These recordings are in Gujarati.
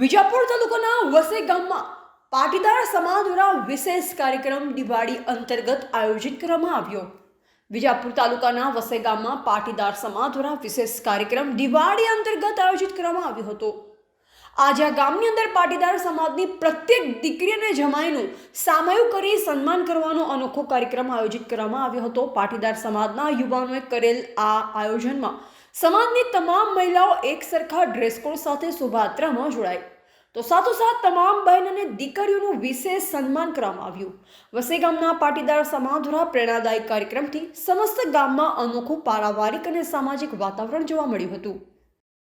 વિજાપુર તાલુકાના વસે ગામમાં પાટીદાર સમાજ દ્વારા વિશેષ કાર્યક્રમ દિવાળી અંતર્ગત આયોજિત કરવામાં આવ્યો. વિજાપુર તાલુકાના વસે ગામમાં પાટીદાર સમાજ દ્વારા વિશેષ કાર્યક્રમ દિવાળી અંતર્ગત આયોજિત કરવામાં આવ્યો હતો. આજે આ ગામની અંદર પાટીદાર સમાજની પ્રત્યેક દીકરી અને જમાઈનું સામયું કરી સન્માન કરવાનો અનોખો કાર્યક્રમ આયોજિત કરવામાં આવ્યો હતો. પાટીદાર સમાજના યુવાનોએ કરેલ આ આયોજનમાં સમાજની તમામ મહિલાઓ એક સરખા ડ્રેસ કોડ સાથે શોભાયાત્રામાં જોડાઈ. તો સાથોસાથ તમામ બહેન અને દીકરીઓનું વિશેષ સન્માન કરવામાં આવ્યું. વસે ગામના પાટીદાર સમાજ દ્વારા પ્રેરણાદાયક કાર્યક્રમથી સમસ્ત ગામમાં અનોખું પારિવારિક અને સામાજિક વાતાવરણ જોવા મળ્યું હતું.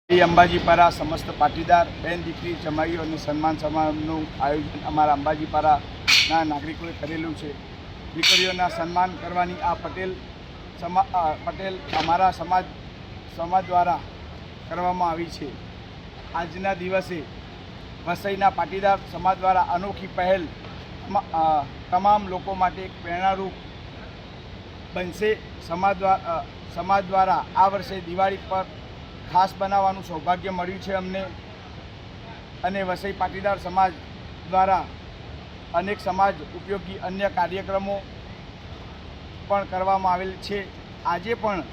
શ્રી અંબાજીપારા સમસ્ત પાટીદાર, બેન દીકરી, જમાઈઓ અને સન્માન સમારંભનું આયોજન અમારા અંબાજીપારાના નાગરિકોએ કરેલું છે. દીકરીઓના સન્માન કરવાની આ પટેલ સમા પટેલ અમારા સમાજ સમાજ દ્વારા કરવામાં આવી છે. આજના દિવસે વસઈના પાટીદાર સમાજ દ્વારા અનોખી પહેલ તમામ લોકો માટે એક પ્રેરણારૂપ બનશે. સમાજ દ્વારા સમાજ દ્વારા આ વર્ષે દિવાળી પર ખાસ બનાવવાનું સૌભાગ્ય મળ્યું છે અમને. અને વસઈ પાટીદાર સમાજ દ્વારા અનેક સમાજ ઉપયોગી અન્ય કાર્યક્રમો પણ કરવામાં આવેલ છે. આજે પણ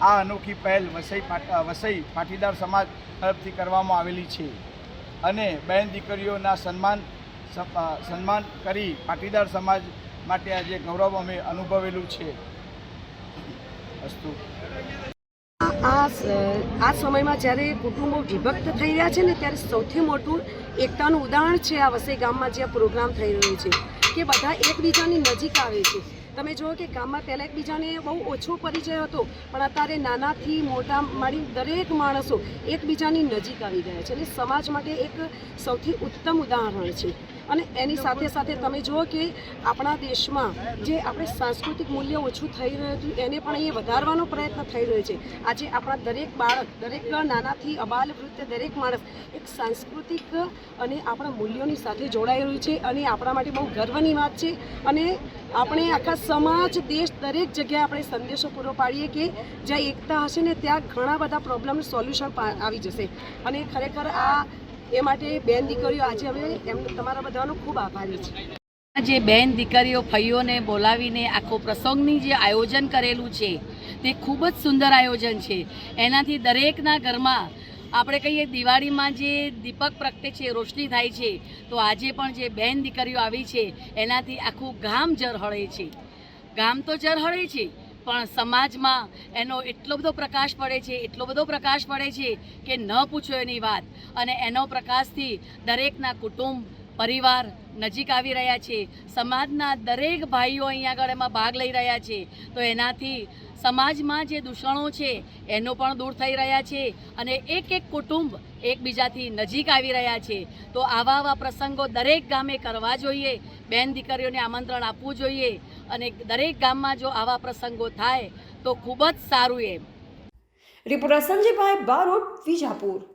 આ અનોખી પહેલ વસઈ વસઈ પાટીદાર સમાજ તરફથી કરવામાં આવેલી છે. અને બહેન દીકરીઓના સન્માન સન્માન કરી પાટીદાર સમાજ માટે આજે ગૌરવ અમે અનુભવેલું છે. અસ્તુ. આ આ સમયમાં જ્યારે કુટુંબો વિભક્ત થઈ રહ્યા છે ને ત્યારે સૌથી મોટું એકતાનું ઉદાહરણ છે આ વસઈ ગામમાં જે પ્રોગ્રામ થઈ રહ્યો છે, કે બધા એકબીજાની નજીક આવે છે. તમે જુઓ કે ગામમાં પહેલાં એકબીજાને બહુ ઓછો પરિચય હતો, પણ અત્યારે નાનાથી મોટા મારી દરેક માણસો એકબીજાની નજીક આવી ગયા છે અને સમાજ માટે એક સૌથી ઉત્તમ ઉદાહરણ છે. અને એની સાથે સાથે તમે જુઓ કે આપણા દેશમાં જે આપણે સાંસ્કૃતિક મૂલ્ય ઓછું થઈ રહ્યું હતું, એને પણ અહીંયા વધારવાનો પ્રયત્ન થઈ રહ્યો છે. આજે આપણા દરેક બાળક, દરેક નાનાથી અબાલ વૃદ્ધ દરેક માણસ એક સાંસ્કૃતિક અને આપણા મૂલ્યોની સાથે રહ્યું છે અને આપણા માટે બહુ ગર્વની વાત છે. અને આપણે આખા સમાજ, દેશ, દરેક જગ્યાએ આપણે સંદેશો પૂરો પાડીએ કે જ્યાં એકતા હશે ને ત્યાં ઘણા બધા પ્રોબ્લેમનું સોલ્યુશન આવી જશે. અને ખરેખર આ એ માટે બેન દીકરીઓ આજે અમે એમ તમારા બધાનો ખૂબ આભારી છે જે બેન દીકરીઓ ફઈઓને બોલાવીને આખો પ્રસંગની જે આયોજન કરેલું છે, તે ખૂબ જ સુંદર આયોજન છે. એનાથી દરેકના ઘરમાં આપણે કહીએ દિવાળીમાં જે દીપક પ્રગટે છે, રોશની થાય છે, તો આજે પણ જે બેન દીકરીઓ આવી છે, એનાથી આખું ગામ ઝરહળે છે. ગામ તો ઝરહળે છે પણ સમાજમાં એનો એટલો બધો પ્રકાશ પડે છે, એટલો બધો પ્રકાશ પડે છે કે ન પૂછો એની વાત. અને એનો પ્રકાશથી દરેકના કુટુંબ, પરિવાર નજીક આવી રહ્યા છે. સમાજના દરેક ભાઈઓ અહીંયા આગળ એમાં ભાગ લઈ રહ્યા છે. તો એનાથી સમાજમાં જે દૂષણો છે, એનો પણ દૂર થઈ રહ્યા છે અને એક એક કુટુંબ એકબીજાથી નજીક આવી રહ્યા છે. તો આવા આવા પ્રસંગો દરેક ગામે કરવા જોઈએ. બેન દીકરીઓને આમંત્રણ આપવું જોઈએ. અને દરેક ગામમાં જો આવા પ્રસંગો થાય તો ખૂબ જ સારું એમ. રિપોર્ટર સંજયભાઈ બારોટ, વિજાપુર.